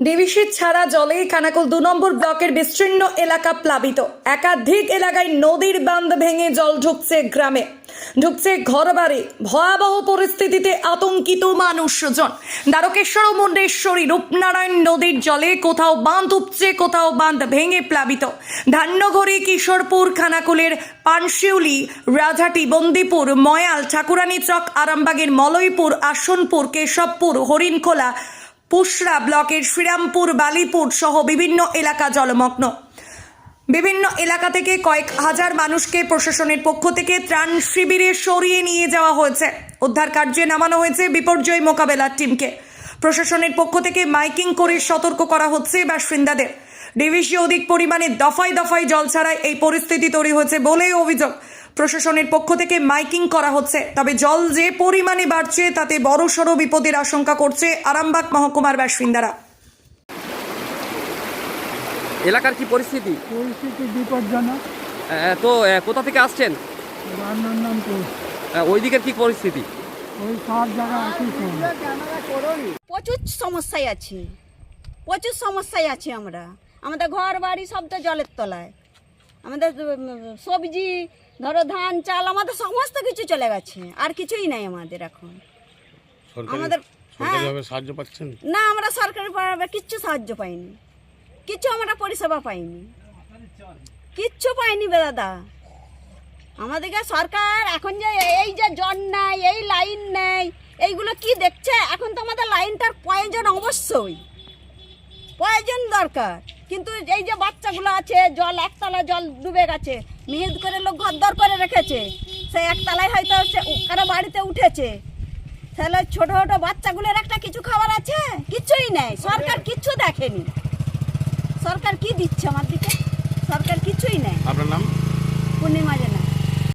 DVC ছাড়া জলে খানাকুল দু নম্বর ব্লকের বিস্তীর্ণ এলাকা প্লাবিত। একাধিক এলাকায় নদীর বাঁধ ভেঙে জল ঢুকছে গ্রামে। ঢুকছে ঘরবাড়ি। ভয়াবহ পরিস্থিতিতে আতঙ্কিত মানুষজন। দ্বারকেশ্বর ও মুন্ডেশ্বরী রূপনারায়ণ নদীর জলে কোথাও বাঁধ উপচে, কোথাও বাঁধ ভেঙে প্লাবিত। ধান্যঘড়ি কিশোরপুর খানাকুলের পানশিউলি রাজাটি বন্দিপুর, ময়াল, ঠাকুরানী চক, আরামবাগের মলয়পুর, আসনপুর, কেশবপুর, হরিণখোলা পুশরা ব্লকের শ্রীরামপুর, বালিপুর সহ বিভিন্ন এলাকা জলমগ্ন। বিভিন্ন এলাকা থেকে কয়েক হাজার মানুষকে প্রশাসনের পক্ষ থেকে ত্রাণ শিবিরে সরিয়ে নিয়ে যাওয়া হয়েছে। উদ্ধার কার্যে নামানো হয়েছে বিপর্যয় মোকাবেলার টিমকে। প্রশাসনের পক্ষ থেকে মাইকিং করে সতর্ক করা হচ্ছে বাসিন্দাদের। ডিভিসি অধিক পরিমাণে দফায় দফায় জল ছাড়ায় এই পরিস্থিতি তৈরি হয়েছে বলেই অভিযোগ। প্রশাসনের পক্ষ থেকে মাইকিং করা হচ্ছে। তবে জল যে পরিমাণে বাড়ছে তাতে বড়সড় বিপদের আশঙ্কা করছে আরামবাগ মহকুমার বাসিন্দারা। এলাকার কি পরিস্থিতি? পরিস্থিতি বিপজ্জনক। তো কোথা থেকে আসছেন? ওই দিকের কি পরিস্থিতি? প্রচুর সমস্যায় আছি। প্রচুর সমস্যায় আছি আমরা। আমাদের ঘর বাড়ি সব তো জলের তলায়। আমাদের সবজি ধরো ধান চাল আমাদের সমস্ত কিছু চলে গেছে। আর কিছুই নাই আমাদের এখন। আমাদের হ্যাঁ। সাহায্য পাচ্ছেন? না আমরা সরকারি কিচ্ছু সাহায্য পাইনি। কিচ্ছু আমরা পরিষেবা পাইনি। কিচ্ছু পাইনি দাদা। আমাদেরকে সরকার এখন যে এই যে জল নাই এই লাইন নেই এইগুলো কি দেখছে? এখন তো আমাদের লাইনটার প্রয়োজন অবশ্যই। প্রয়োজন দরকার। কিন্তু এই যে বাচ্চাগুলো আছে জল একতলা জল ডুবে গেছে মিহিদ করে লোক ঘরদর করে রেখেছে। সে একতলায় হয়তো সে কারও বাড়িতে উঠেছে। তাহলে ছোট ছোট বাচ্চাগুলোর একটা কিছু খাবার আছে? কিছুই নেই। সরকার কিচ্ছু দেখেনি। সরকার কি দিচ্ছে আমার দিকে? সরকার কিছুই নেই। আপনার নাম? পূর্ণিমা